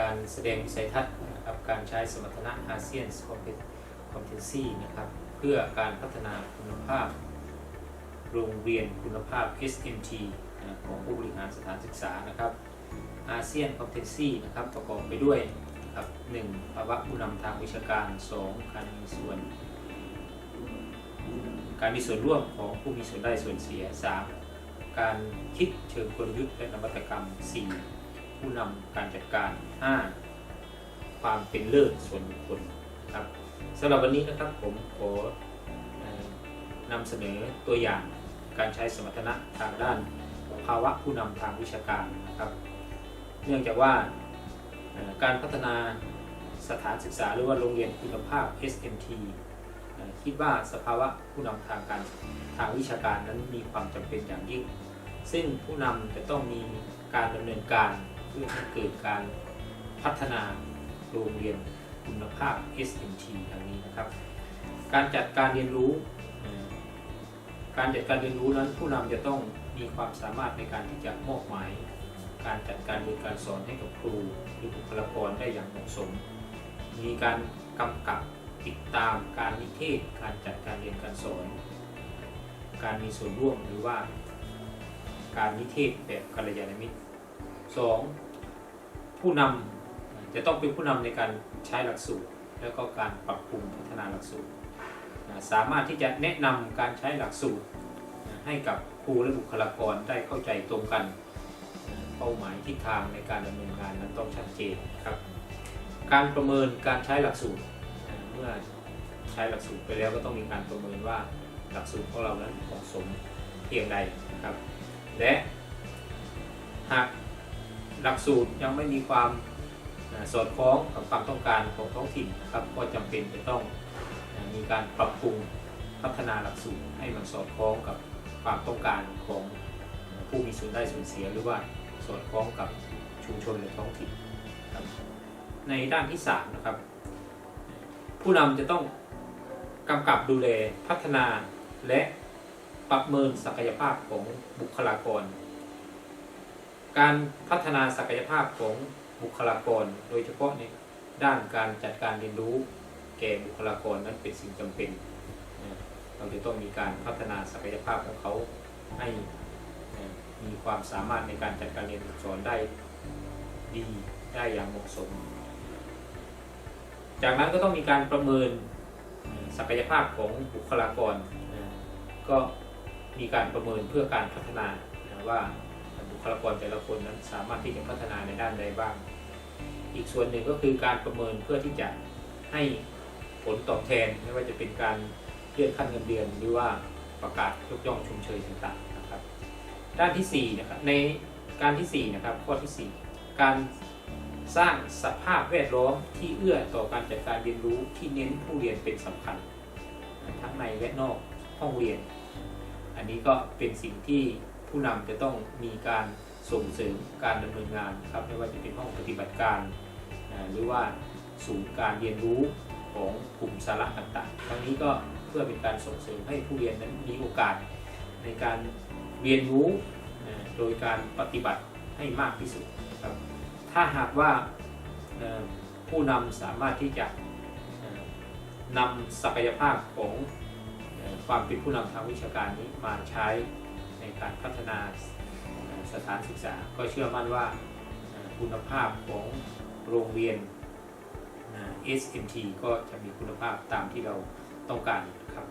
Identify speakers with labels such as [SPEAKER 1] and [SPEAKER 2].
[SPEAKER 1] การแสดงวิสัยทัศน์นะครับการใช้สมรรถนะอาเซียนคอมเพนซีนะครับเพื่อการพัฒนาคุณภาพ โรงเรียนคุณภาพ SMT ของผู้บริหารสถานศึกษานะครับอาเซียนคอมเพนซีนะครับประกอบไปด้วยนะครับหนึ่งภาวะผู้นำทางวิชาการ 2 การมีส่วน การมีส่วนร่วมของผู้มีส่วนได้ส่วนเสีย 3. การคิดเชิงกลยุทธ์และนวัตกรรม 4. ผู้นำการจัดการ 5. ความเป็นเลิศส่วนบุคคลครับสำหรับวันนี้นะครับผมขอนำเสนอตัวอย่างการใช้สมรรถนะทางด้านภาวะผู้นำทางวิชาการนะครับ เนื่องจากว่าการพัฒนาสถานศึกษาหรือว่าโรงเรียนคุณภาพ SMT คิดว่าสภาวะผู้นำทางการทางวิชาการนั้นมีความจำเป็นอย่างยิ่ง ซึ่งผู้นำจะต้องมีการดำเนินการ พื่อให้เกิดการพัฒนาโรงเรียนคุณภาพ SMT ดังนี้นะครับ การจัดการเรียนรู้ การจัดการเรียนรู้นั้นผู้นำจะต้องมีความสามารถในการที่จะมอบหมาย การจัดการเรียนการสอนให้กับครูหรือบุคลากรได้อย่างเหมาะสม มีการกำกับติดตามการนิเทศ การจัดการเรียนการสอน การมีส่วนร่วมหรือว่า การนิเทศแบบกัลยาณมิตร 2. ผู้นำจะต้องเป็นผู้นำในการใช้หลักสูตร แล้วก็การปรับปรุงพัฒนาหลักสูตร สามารถที่จะแนะนำการใช้หลักสูตร ให้กับครูและบุคลากรได้เข้าใจตรงกัน เป้าหมายทิศทางในการดำเนินงานนั้นต้องชัดเจนครับ การประเมินการใช้หลักสูตรเมื่อใช้หลักสูตรไปแล้วก็ต้องมีการประเมินว่าหลักสูตรของเรานั้นเหมาะสมเพียงใดนะครับ และหาก หลักสูตรยังไม่มีความสอดคล้องกับความต้องการของท้องถิ่นนะครับ ก็จำเป็นจะต้องมีการปรับปรุงพัฒนาหลักสูตรให้มันสอดคล้องกับความต้องการของผู้มีส่วนได้ส่วนเสียหรือว่าสอดคล้องกับชุมชนและท้องถิ่นในด้านที่3นะครับ ผู้นำจะต้องกำกับดูแลพัฒนาและประเมินศักยภาพของบุคลากร การพัฒนาศักยภาพของบุคลากร โดยเฉพาะในด้านการจัดการเรียนรู้แก่บุคลากรนั้นเป็นสิ่งจำเป็นเราจะต้องมีการพัฒนาศักยภาพของเขาให้มีความสามารถในการจัดการเรียนการสอนได้ดีได้อย่างเหมาะสม จากนั้นก็ต้องมีการประเมินศักยภาพของบุคลากร ก็มีการประเมินเพื่อการพัฒนาว่า บุคลากรแต่ละคนนั้นสามารถที่จะพัฒนาในด้านใดบ้าง อีกส่วนหนึ่งก็คือการประเมินเพื่อที่จะให้ผลตอบแทนไม่ว่าจะเป็นการเลื่อนขั้นเงินเดือนหรือว่าประกาศยกย่องชมเชยต่างๆนะครับ ด้านที่สี่นะครับในการที่สี่นะครับข้อที่สี่การสร้างสภาพแวดล้อมที่เอื้อต่อการจัดการเรียนรู้ที่เน้นผู้เรียนเป็นสำคัญ ทั้งในและนอกห้องเรียน อันนี้ก็เป็นสิ่งที่ ผู้นำจะต้องมีการส่งเสริมการดำเนินงานครับไม่ว่าจะเป็นห้องปฏิบัติการหรือว่าศูนย์การเรียนรู้ของกลุ่มสาระต่างๆ ทั้งนี้ก็เพื่อเป็นการส่งเสริมให้ผู้เรียนนั้นมีโอกาสในการเรียนรู้โดยการปฏิบัติให้มากที่สุดครับถ้าหากว่าผู้นำสามารถที่จะนำศักยภาพของความเป็นผู้นำทางวิชาการนี้มาใช้ การพัฒนาสถานศึกษา ก็เชื่อมั่นว่าคุณภาพของโรงเรียน SMT ก็จะมีคุณภาพตามที่เราต้องการครับ